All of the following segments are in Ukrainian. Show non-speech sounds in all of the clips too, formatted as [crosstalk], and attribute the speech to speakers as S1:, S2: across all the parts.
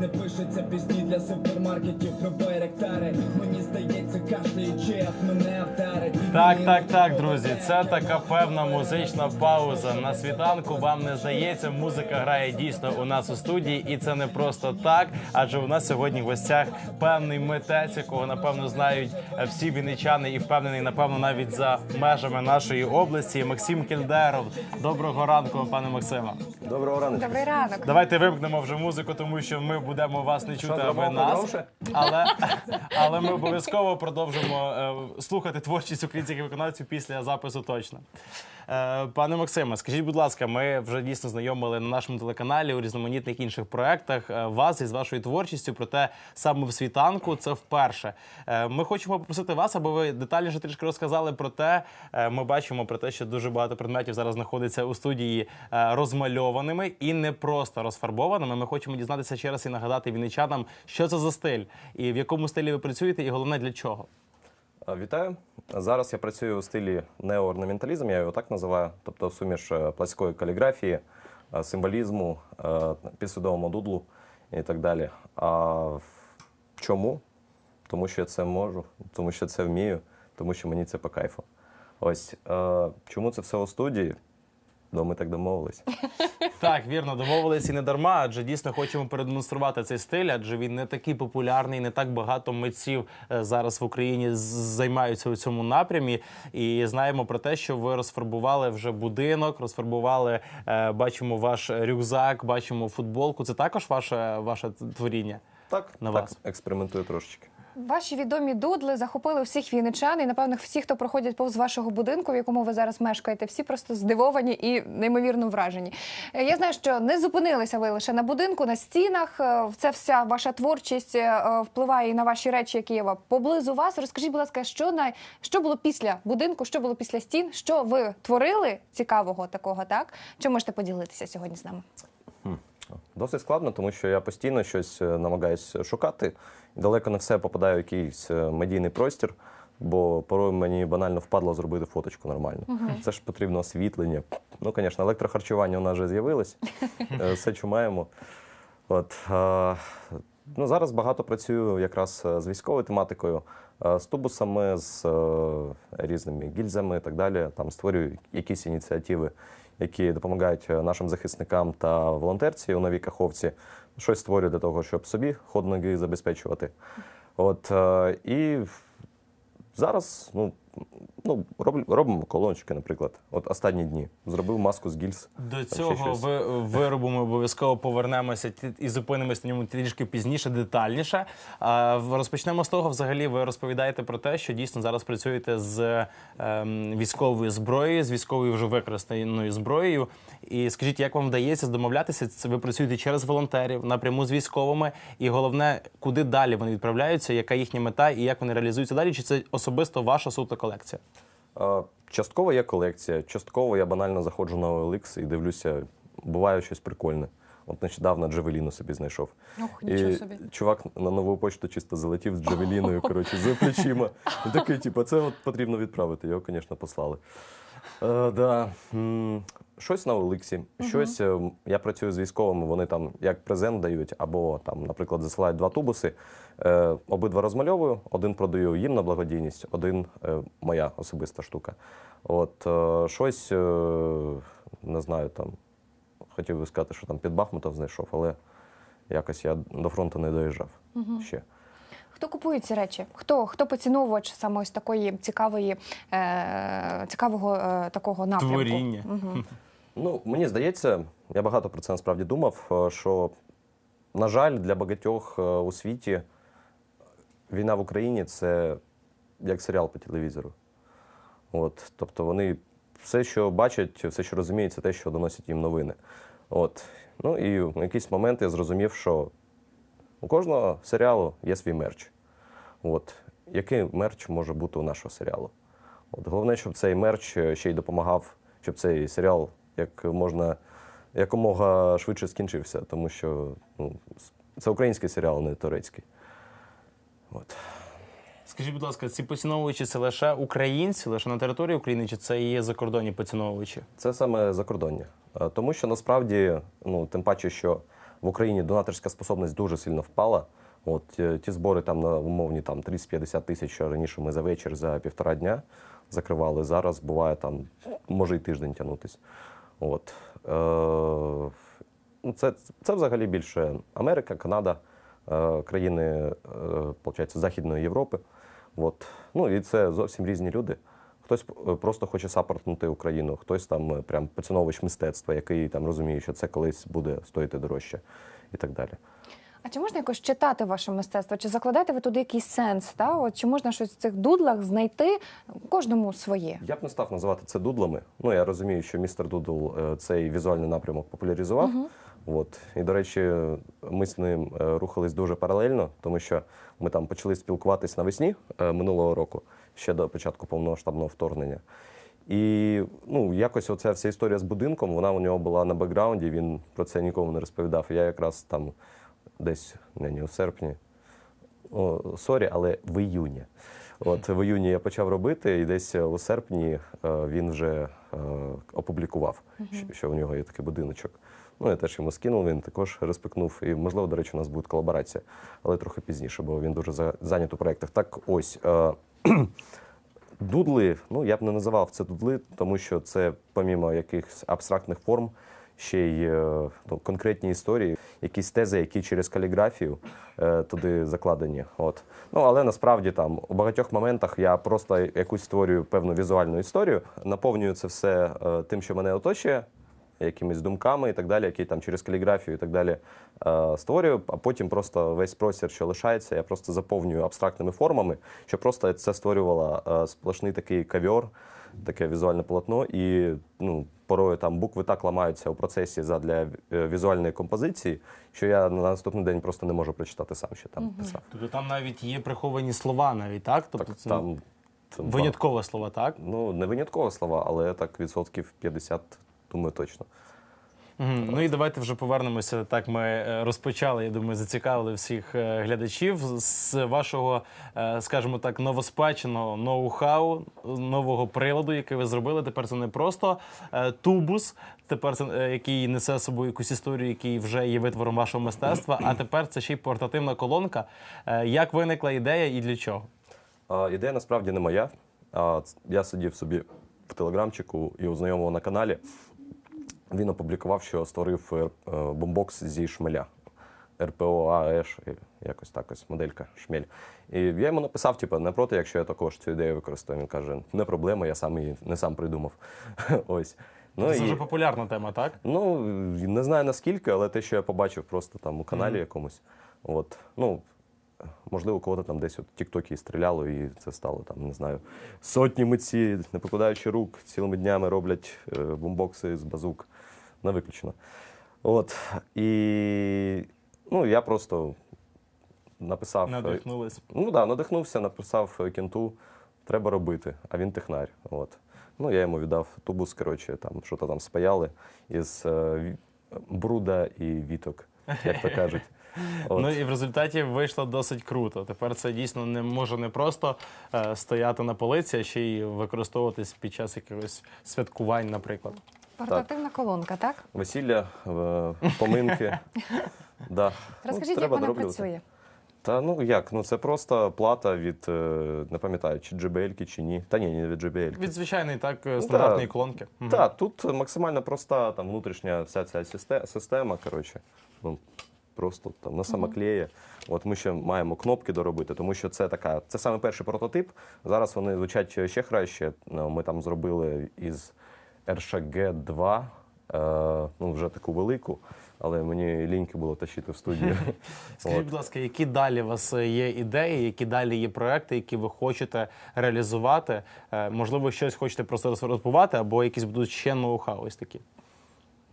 S1: не пишеться пісні для супермаркетів про байректари. Мені здається, кашляючи, як мене вдарить.
S2: Так, так, так, друзі. Це така певна музична пауза. На світанку вам не здається, музика грає дійсно у нас у студії, і це не просто так. Адже у нас сьогодні в гостях певний митець, якого напевно знають всі вінничани, і впевнений, напевно, навіть за межами нашої області. Максим Кільдеров. Доброго ранку, пане Максима.
S3: Доброго ранку.
S4: Добрий ранок.
S2: Давайте вимкнемо вже музику, тому що ми будемо вас не чути, а ви нас. Але, але ми обов'язково продовжимо е, слухати творчість українських виконавців після запису точно. Е, пане Максиме, скажіть, будь ласка, ми вже дійсно знайомили на нашому телеканалі у різноманітних інших проєктах е, вас із вашою творчістю, проте саме в світанку це вперше. Е, ми хочемо попросити вас, аби ви детальніше трішки розказали про те. Ми бачимо про те, що дуже багато предметів зараз знаходиться у студії розмальованими і не просто розфарбованими. Ми хочемо дізнатися ще раз і нагадати вінничанам, що це за стиль, і в якому стилі ви працюєте, і головне для чого.
S3: Вітаю. Зараз я працюю у стилі неоорнаменталізм, я його так називаю, тобто суміш е, пласької каліграфії, е, символізму, е, підсвідомого дудлу і так далі. А чому? Тому що я це можу, тому що це вмію, тому що мені це по кайфу. Ось чому це все у студії? Ну, ми так домовились. [laughs]
S2: Так, вірно, домовились і не дарма, адже дійсно хочемо продемонструвати цей стиль, адже він не такий популярний, не так багато митців е, зараз в Україні з- займаються у цьому напрямі. І знаємо про те, що ви розфарбували вже будинок, розфарбували, е, бачимо ваш рюкзак, бачимо футболку. Це також ваше, ваше творіння.
S3: Так,
S2: На
S3: так
S2: вас.
S3: експериментую трошечки.
S4: Ваші відомі дудли захопили всіх вінничан і, напевно, всі, хто проходять повз вашого будинку, в якому ви зараз мешкаєте, всі просто здивовані і неймовірно вражені. Е, Я знаю, що не зупинилися ви лише на будинку, на стінах. Е, Це вся ваша творчість е, впливає і на ваші речі, які є поблизу вас. Розкажіть, будь ласка, що на що було після будинку, що було після стін, що ви творили цікавого такого, так? Чи можете поділитися сьогодні з нами?
S3: Досить складно, тому що я постійно щось е, намагаюся шукати. Далеко не все попадає в якийсь е, медійний простір, бо порой мені банально впадло зробити фоточку нормально. Це ж потрібно освітлення. Ну, звісно, електрохарчування у нас вже з'явилось. [laughs] Е, Все, що маємо. От, ну, зараз багато працюю якраз з військовою тематикою, з тубусами, з е, різними гільзами і так далі. Там створюю якісь ініціативи, які допомагають е, нашим захисникам та волонтерці у новій каховці. Щось створюю для того, щоб собі ход ноги забезпечувати. От, е, і зараз ну, ну, роб, робимо колончики, наприклад. От останні дні. Зробив маску з гільз.
S2: До цього ви, виробу ми обов'язково повернемося і зупинимося на ньому трішки пізніше, детальніше. А, розпочнемо з того, взагалі, ви розповідаєте про те, що дійсно зараз працюєте з ем, військовою зброєю, з військовою вже використаною зброєю. І скажіть, як вам вдається домовлятися? Це ви працюєте через волонтерів напряму з військовими, і головне, куди далі вони відправляються, яка їхня мета і як вони реалізуються далі? Чи це особисто ваша суто колекція?
S3: Частково є колекція, частково я банально заходжу на OLX і дивлюся, буває щось прикольне. От нещодавно Джавеліну собі знайшов.
S4: Ох,
S3: І чувак на нову почту чисто залетів з Джавеліною, [laughs] коротше, за плечима. І такий, типу, це от потрібно відправити. Його, звісно, послали. Е, да. Щось на Олексі, щось е, я працюю з військовими, вони там як презент дають, або там, наприклад, засилають два тубуси. Е, обидва розмальовую, один продаю їм на благодійність, один е, моя особиста штука. От е, щось, е, не знаю, там хотів би сказати, що там під Бахмутом знайшов, але якось я до фронту не доїжджав ще.
S4: Хто купує ці речі? Хто, хто поціновувач саме ось такої цікавої, е, цікавого е, такого напрямку?
S2: Творіння.
S4: Мгм. [laughs]
S3: Ну, мені здається, я багато про це насправді думав, е, що, на жаль, для багатьох е, у світі війна в Україні це як серіал по телевізору. От, тобто вони все, що бачать, все, що розуміють, це те, що доносять їм новини. От. Ну і в якийсь момент я зрозумів, що у кожного серіалу є свій мерч. От. Який мерч може бути у нашого серіалу? От. Головне, щоб цей мерч е, ще й допомагав, щоб цей серіал як можна якомога швидше скінчився, тому що ну, це український серіал, а не турецький. От.
S2: Скажіть, будь ласка, ці поціновувачі це лише українці, лише на території України, чи це є закордонні поціновувачі?
S3: Це саме закордоння. Е, Тому що насправді, ну, тим паче, що в Україні донаторська способність дуже сильно впала. От е, ті збори там на умовні там 30-50 тисяч раніше ми за вечір, за півтора дня закривали. Зараз буває там, може й тиждень тягнутись. От. Е, ну, це, це взагалі більше Америка, Канада, країни е, получається, Західної Європи. От. Ну і це зовсім різні люди. Хтось е, просто хоче сапортнути Україну, хтось там е, прям поціновувач мистецтва, який там розуміє, що це колись буде стоїти дорожче і так далі.
S4: А чи можна якось читати ваше мистецтво? Чи закладаєте ви туди якийсь сенс? Та? От, чи можна щось в цих дудлах знайти кожному своє?
S3: Я б не став називати це дудлами. Ну я розумію, що містер Дудл е, цей візуальний напрямок популяризував. От і до речі, ми з ним е, рухались дуже паралельно, тому що ми там почали спілкуватись навесні е, минулого року, ще до початку повномасштабного вторгнення. І ну, якось оця вся історія з будинком, вона у нього була на бекграунді, він про це нікому не розповідав. Я якраз там десь не, не у серпні, о, сорі, але в іюні. От в іюні я почав робити, і десь у серпні е, він вже опублікував, що у нього є такий будиночок. Ну, я теж йому скинув, він також респектнув. І, можливо, до речі, у нас буде колаборація, але трохи пізніше, бо він дуже за- зайнят у проєктах. Так ось. Е, [clears throat] Дудли, ну я б не називав це дудли, тому що це, помімо якихось абстрактних форм, ще й е, ну, конкретні історії, якісь тези, які через каліграфію е, туди закладені. От. Ну, але насправді там у багатьох моментах я просто якусь створюю певну візуальну історію, наповнюю це все е, тим, що мене оточує, якимись думками і так далі, які там через каліграфію і так далі е, створюю, а потім просто весь простір, що лишається, я просто заповнюю абстрактними формами, що просто це створювало е, сплошний такий кавьор, таке візуальне полотно, і ну, порою там букви так ламаються у процесі задля е, візуальної композиції, що я на наступний день просто не можу прочитати сам, що там писав.
S2: Тобто там навіть є приховані слова, навіть так? Тобто
S3: Так,
S2: це
S3: там, там
S2: слова, так?
S3: Ну, не виняткові слова, але так відсотків 50, думаю, точно.
S2: Мгм. Ну і давайте вже повернемося. Так ми е, розпочали. Я думаю, зацікавили всіх е, глядачів з вашого, е, скажімо так, новоспеченого ноу-хау, нового приладу, який ви зробили. Тепер це не просто тубус, тепер це який несе з собою якусь історію, який вже є витвором вашого мистецтва. А тепер це ще й портативна колонка. Як виникла ідея і для чого?
S3: А, ідея насправді не моя. А, я сидів собі в телеграмчику і у знайомого на каналі. Він опублікував, що створив е, бомбокс зі шмеля. РПО АЕШ, якось так ось моделька шмель. І я йому написав, типу, не проти, якщо я також цю ідею використаю. Він каже, не проблема, я сам її не сам придумав. [laughs] Ось. Ну,
S2: Це
S3: і-
S2: дуже популярна тема, так?
S3: Ну, не знаю наскільки, але те, що я побачив просто там у каналі якомусь. От, ну, можливо, кого-то там десь от в Тіктокі стріляло, і це стало там, не знаю, сотні митці, не покладаючи рук, цілими днями роблять е, бомбокси з базук. Не виключено. От. І ну, я просто написав. е,
S2: Надихнулись.
S3: Ну так, да, надихнувся, написав е, кенту, треба робити, а він технар. От. Ну, я йому віддав тубус, коротше, там що то там спаяли із е, бруда і віток, як то кажуть. [laughs] От.
S2: Ну і в результаті вийшло досить круто. Тепер це дійсно не може не просто е, стояти на полиці, а ще й використовуватись під час якихось святкувань, наприклад.
S4: Портативна колонка, так?
S3: Весілля, е, поминки. [laughs] да.
S4: Розкажіть,
S3: Ну,
S4: як
S3: треба
S4: вона
S3: дороблювати.
S4: працює?
S3: Та ну як? Ну це просто плата від, е, не пам'ятаю, чи JBL чи ні. Та ні, не від JBL.
S2: Від звичайної так е, стандартної колонки. Мгм.
S3: Так, тут максимально проста там внутрішня вся ця систе- система. Коротше, ну, просто там на самоклеї. От ми ще маємо кнопки доробити, тому що це така, це саме перший прототип. Зараз вони звучать ще краще. Ну, Ми там зробили із RSG 2, е, ну вже таку велику, але мені ліньки було тащити в студію. [laughs]
S2: Скажіть, будь ласка, які далі у вас е, є ідеї, які далі є проекти, які ви хочете реалізувати? Е, Можливо, щось хочете просто розбувати, або якісь будуть ще ноу-хау ось такі.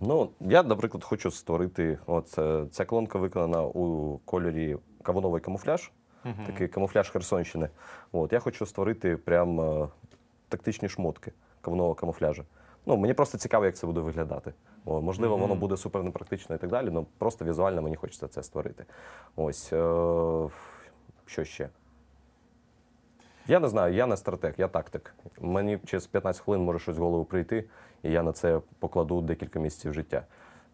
S3: Ну, я, наприклад, хочу створити. От е, ця колонка виконана у кольорі кавуновий камуфляж, такий камуфляж Херсонщини. От я хочу створити прям е, тактичні шмотки кавунового камуфляжу. Ну, мені просто цікаво, як це буде виглядати. О, можливо, воно буде супер непрактично і так далі, але просто візуально мені хочеться це створити. Ось. Е, що ще? Я не знаю, я не стратег, я тактик. Мені через 15 хвилин може щось в голову прийти, і я на це покладу декілька місяців життя.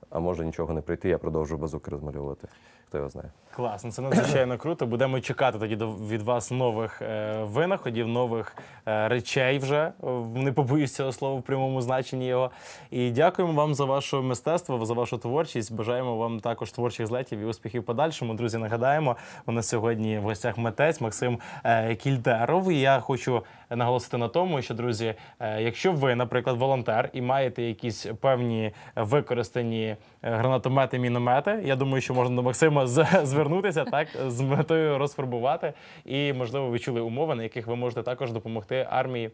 S3: А може нічого не прийти, я продовжу базуки розмальовувати. Хто його знає.
S2: Класно, це надзвичайно круто. Будемо чекати тоді до- від вас нових е, винаходів, нових е, речей вже. Не побоюсь цього слова в прямому значенні його. І дякуємо вам за ваше мистецтво, за вашу творчість. Бажаємо вам також творчих злетів і успіхів подальшому. Друзі, нагадаємо, у нас сьогодні в гостях митець Максим е, Кільдеров. І я хочу наголосити на тому, що друзі, е, якщо ви, наприклад, волонтер і маєте якісь певні використані е, гранатомети, міномети, я думаю, що можна до Максима звернутися так з метою розфарбувати. І можливо ви чули умови, на яких ви можете також допомогти армії